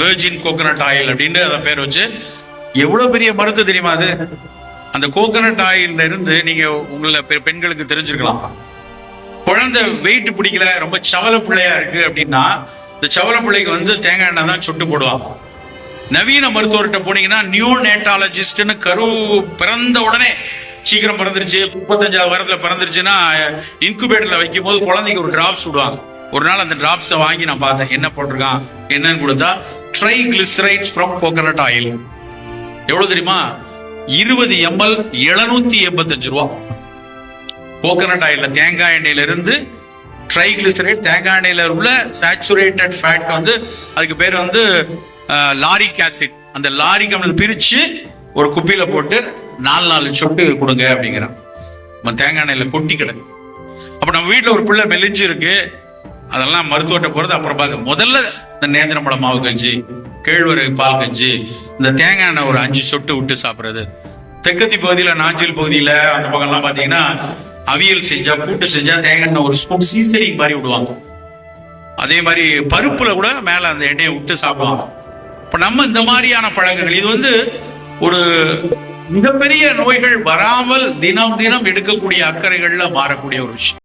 Virgin coconut oil அப்படின்னு அதை பேர் வச்சு எவ்வளோ பெரிய மருந்து தெரியுமா அது? அந்த கோகனட் ஆயில்ல இருந்து நீங்க உங்களை பெ- பெண்களுக்கு தெரிஞ்சிருக்கலாம். குழந்தை வெயிட் பிடிக்கல ரொம்ப சவல பிள்ளையா இருக்கு அப்படின்னா இந்த சவல பிள்ளைக்கு வந்து தேங்காய் எண்ணெய் தான் சொட்டு போடுவாங்க. நவீன மருத்துவர்கிட்ட போனீங்கன்னா நியூ நேட்டாலஜிஸ்ட்னு கரு பிறந்த உடனே சீக்கிரம் பிறந்துருச்சு முப்பத்தஞ்சாவது வாரத்தில் பிறந்துருச்சுன்னா இன்குபேட்டர்ல வைக்கும் போது குழந்தைக்கு ஒரு டிராப்ஸ் விடுவாங்க. ஒரு நாள் அந்த டிராப்ஸை வாங்கி நான் பார்த்தேன். என்ன போட்டிருக்கான்? என்னன்னு கொடுத்தா ட்ரைகிளிசரைட்ஸ் ஃப்ரம் கோகனட் ஆயில் எவ்வளவு தெரியுமா? இருபது எம்எல் எழுநூத்தி எண்பத்தஞ்சு ரூபா. கோகனட் ஆயில்ல தேங்காய் எண்ணெயில இருந்து ட்ரைகிளிசரைட் தேங்காய் எண்ணெயில உள்ள சேச்சுரேட்டட் ஃபேட் வந்து அதுக்கு பேர் வந்து லாரிக் ஆசிட் அந்த லாரிக் அமிலத்தை பிரிச்சு ஒரு குப்பியில போட்டு நாலு நாலு சொட்டு கொடுங்க அப்படிங்கிறான். நம்ம தேங்காய் எண்ணெயில கொட்டி கிடக்கு அப்ப நம்ம வீட்டில் ஒரு பிள்ளை மெலிஞ்சு இருக்கு அதெல்லாம் மருத்துவட்ட போறது அப்புறம். பார்க்க முதல்ல இந்த நேந்திரம்பழ மாவு கஞ்சி கேழ்வரகு பால் கஞ்சி இந்த தேங்காய் எண்ணெய் ஒரு அஞ்சு சொட்டு விட்டு சாப்பிடுறது. தெற்கத்தி பகுதியில நாஞ்சில் பகுதியில அந்த பக்கம்லாம் பாத்தீங்கன்னா அவியல் செஞ்சா கூட்டு செஞ்சா தேங்காய் எண்ணெய் ஒரு ஸ்பூன் சீசனிங் மாதிரி விடுவாங்க. அதே மாதிரி பருப்புல கூட மேல அந்த எண்ணெயை விட்டு சாப்பிடுவாங்க. இப்ப நம்ம இந்த மாதிரியான பழக்கங்கள் இது வந்து ஒரு மிகப்பெரிய நோய்கள் வராமல் தினம் தினம் எடுக்கக்கூடிய அக்கறைகள்ல மாறக்கூடிய ஒரு விஷயம்.